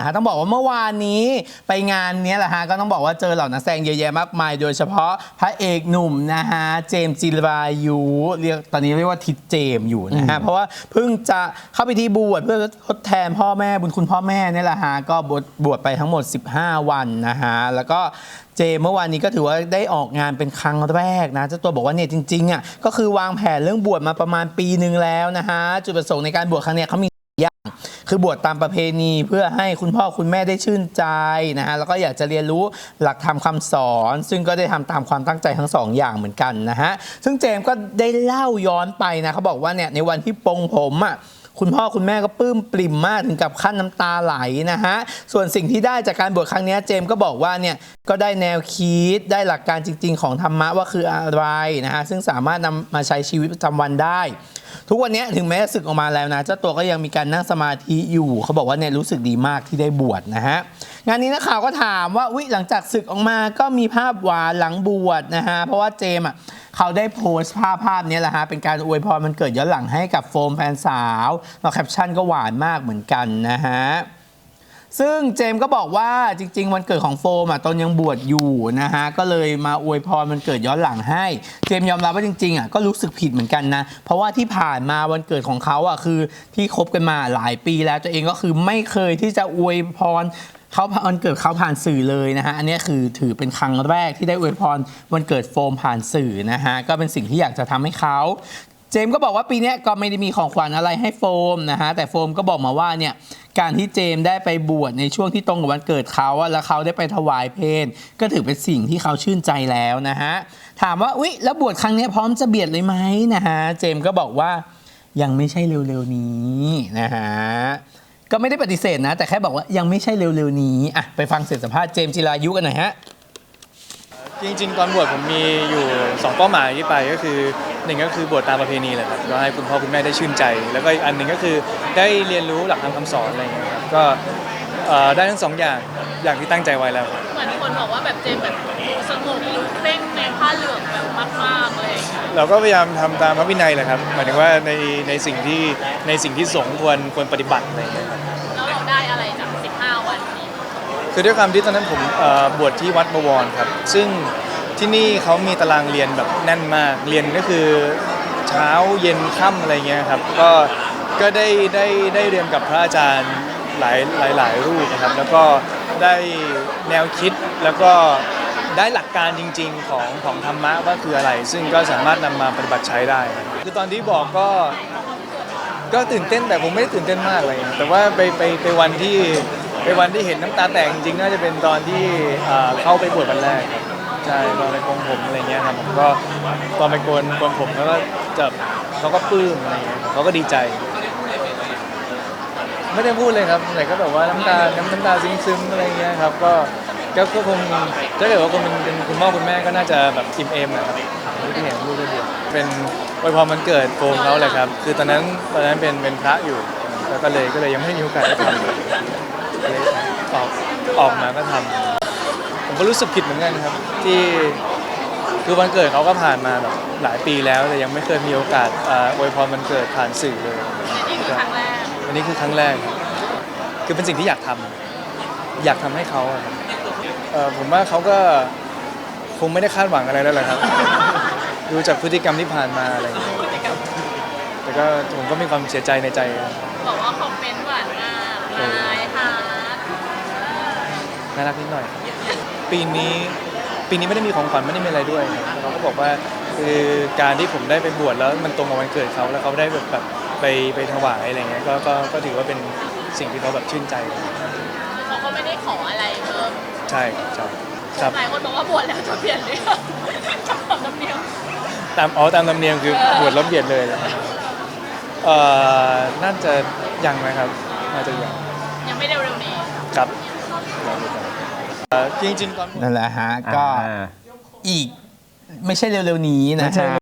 นะฮะต้องบอกว่าเมื่อวานนี้ไปงานเนี้ยแหละฮะก็ต้องบอกว่าเจอเหล่านักแสดงเยอะแยะมากมาย โดยเฉพาะพระเอกหนุ่มนะฮะเจมส์จิรายุเรียกตอนนี้เรียกว่าทิดเจมส์อยู่นะฮะเพราะว่าเพิ่งจะเข้าไปที่บวชเพื่อทดแทนพ่อแม่บุญคุณพ่อแม่เนี่ยแหละฮะก็บวชบวชไปทั้งหมด 15 วันนะฮะแล้วก็เจเมื่อวานนี้ก็ถือว่าได้ออกงานเป็นครั้งแรกนะเจ้าตัวบอกว่าเนี่ยจริงๆอะก็คือวางแผนเรื่องบวชมาประมาณปีหนึ่งแล้วนะฮะจุดประสงค์ในการบวชครั้งเนี้ยเขามีอย่าง คือบวชตามประเพณีเพื่อให้คุณพ่อคุณแม่ได้ชื่นใจนะฮะแล้วก็อยากจะเรียนรู้หลักธรรมคำสอน ซึ่งก็ได้ทำตามความตั้งใจทั้งสองอย่างเหมือนกันนะฮะซึ่งเจมส์ก็ได้เล่าย้อนไปนะเขาบอกว่าเนี่ยในวันที่ปลงผมอะ คุณพ่อคุณแม่ก็ปลื้มปริ่มมากถึงกับขั้นน้ำตาไหลนะฮะ ส่วนสิ่งที่ได้จากการบวชครั้งนี้เจมก็บอกว่าเนี่ยก็ได้แนวคิดได้หลักการจริง ๆ ของธรรมะว่าคืออะไรนะฮะซึ่งสามารถนำมาใช้ชีวิตประจำวันได้ ทุกวันนี้ถึงแม้จะศึกออกมาแล้วนะเจ้าตัวก็ยังมีการนั่งสมาธิอยู่ เขาบอกว่าเนี่ยรู้สึกดีมากที่ได้บวชนะฮะงานนี้นักข่าวก็ถามว่าวิหลังจากศึกออกมาก็มีภาพหวานหลังบวชนะฮะเพราะว่าเจมอะ เขาได้โพสต์ภาพภาพนี้แหละฮะ เป็นการอวยพรมันเกิดย้อนหลังให้กับโฟมแฟนสาวแล้วแคปชั่นก็หวานมากเหมือนกันนะฮะ ซึ่งเจมส์ก็บอกว่าจริง ๆ วันเกิดของโฟมอะตอนยังบวชอยู่นะฮะก็เลยมาอวยพรมันเกิดย้อนหลังให้ เจมส์ยอมรับว่าจริงๆอะก็รู้สึกผิดเหมือนกันนะ เพราะว่าที่ผ่านมาวันเกิดของเขาอะคือที่คบกันมาหลายปีแล้วตัวเองก็คือไม่เคยที่จะอวยพรเขาวันเกิดเขาผ่านสื่อเลยนะฮะอันนี้คือถือเป็นครั้งแรกที่ได้อวยพรวันเกิดโฟมผ่านสื่อนะฮะก็เป็นสิ่งที่อยากจะทำให้เขา เจมก็บอกว่าปีนี้ก็ไม่ได้มีของขวัญอะไรให้โฟมนะฮะแต่โฟมก็บอกมาว่าเนี่ยการที่เจมได้ไปบวชในช่วงที่ตรงกับวันเกิดเขาแล้วเขาได้ไปถวายเพลก็ถือเป็นสิ่งที่เขาชื่นใจแล้วนะฮะถามว่าอุ๊ยแล้วบวชครั้งนี้พร้อมจะเบียดเลยไหมนะฮะเจมก็บอกว่ายังไม่ใช่เร็วๆนี้นะฮะก็ไม่ได้ปฏิเสธนะ แต่แค่บอกว่ายังไม่ใช่เร็วๆนี้อะไปฟังเสียงสัมภาษณ์เจมจิรายุกันหน่อยฮะจริงๆ ตอนบวชผมมีอยู่ 2 เป้าหมายที่ไปก็คือ หนึ่งก็คือบวชตามประเพณีแหละครับก็ให้คุณพ่อคุณแม่ได้ชื่นใจ แล้วก็อีกอันหนึ่งก็คือได้เรียนรู้หลักธรรมคำสอนอะไรอย่างเงี้ยครับก็เอ่อได้ทั้งสองอย่างอย่างที่ตั้งใจไว้แล้วครับเหมือนคนบอกว่าแบบเจมส์แบบดูสงบดูเร่งในผ้าเหลืองแบบมากๆเลยอย่างเงี้ยเราก็พยายามทำตามพระวินัยแหละครับหมายถึงว่าในในสิ่งที่ในสิ่งที่สงฆ์ควรควรปฏิบัติอะไรอย่างเงี้ยครับ แล้วเราได้อะไรจาก 15 วันนี้คือด้วยความที่ตอนนั้นผมเอ่อบวชที่วัดบวรครับ ซึ่ง ที่นี่เขามีตารางเรียนแบบแน่นมาก เรียนก็คือเช้าเย็นค่ำอะไรเงี้ยครับ ก็ก็ได้ได้ได้เรียนกับพระอาจารย์หลายหลายหลายรูปนะครับ แล้วก็ได้แนวคิดแล้วก็ได้หลักการจริง ๆ ของของธรรมะว่าคืออะไร ซึ่งก็สามารถนำมาปฏิบัติใช้ได้ คือตอนที่บอกก็ก็ตื่นเต้นแต่ผมไม่ได้ตื่นเต้นมากอะไรเงี้ยแต่ว่าไปไปไปวันที่ไปวันที่เห็นน้ำตาแตกจริงๆน่าจะเป็นตอนที่อ่าเข้าไปบวชวันแรกครับ ช่ตอนไปโกนผมอะไรเงี้ยครับผมก็ตอนไปโกนโกนผมแล้วก็จะเขาก็ปลื้มอะไรเงี้ยเขาก็ดีใจ ไม่ได้พูดเลยครับแต่ก็แบบว่าน้ำตาน้ำน้ำตาซึ้งๆอะไรเงี้ยครับก็ก็ก็คงถ้าเกิดว่าคนเป็นเป็นคุณพ่อคุณแม่ก็น่าจะแบบอิ่มเอมนะครับที่เห็นลูด้บวเป็นอวยพรมันเกิดโฟมเขาเลยครับ คือตอนนั้นตอนนั้นเป็นเป็นพระอยู่แล้วก็เลยก็เลยยังไม่มีโอกาสได้ทำเลยก็เลยออกออกมาก็ทำ ก็รู้สึกผิดเหมือนกันครับ ที่คือวันเกิดเขาก็ผ่านมาแบบหลายปีแล้ว แต่ยังไม่เคยมีโอกาสอ่าอวยพรมันเกิดผ่านสื่อเลยนี่คือครั้งแรกอันนี้คือครั้งแรกครับคือเป็นสิ่งที่อยากทำอยากทำให้เขาอะครับเอ่อผมว่าเขาก็คงไม่ได้คาดหวังอะไรแล้วแหละครับ ดูจากพฤติกรรมที่ผ่านมาอะไรอย่างเงี้ยแต่ก็ผมก็มีความเสียใจในใจครับบอกว่าคอมเมนต์หวานมากนายฮาร์ดน่ารักนิดหน่อย ปีนี้ปีนี้ไม่ได้มีของขวัญไม่ได้มีอะไรด้วยครับแล้วเขาก็บอกว่าคือการที่ผมได้ไปบวชแล้วมันตรงกับวันเกิดเขาแล้วเขาได้แบบแบบไปไปถวายอะไรเงี้ยก็ก็ก็ถือว่าเป็นสิ่งที่เขาแบบชื่นใจเขาก็ไม่ได้ขออะไรเพิ่มใช่ครับใช่ครับหลายคนบอกว่าบวชแล้วจะเปลี่ยนเรื่องทำน้ำเนียมตามอ๋อตามธรรมเนียมคือบวชแล้วเบียดเลยเหรอเอ่อน่าจะยังนะครับน่าจะยังยังไม่เร็วๆนี้ครับเอ่อ จริงๆตอน นั่นแหละฮะ ก็อ่า อีกไม่ใช่เร็วๆนี้นะไม่ใช่ฮะ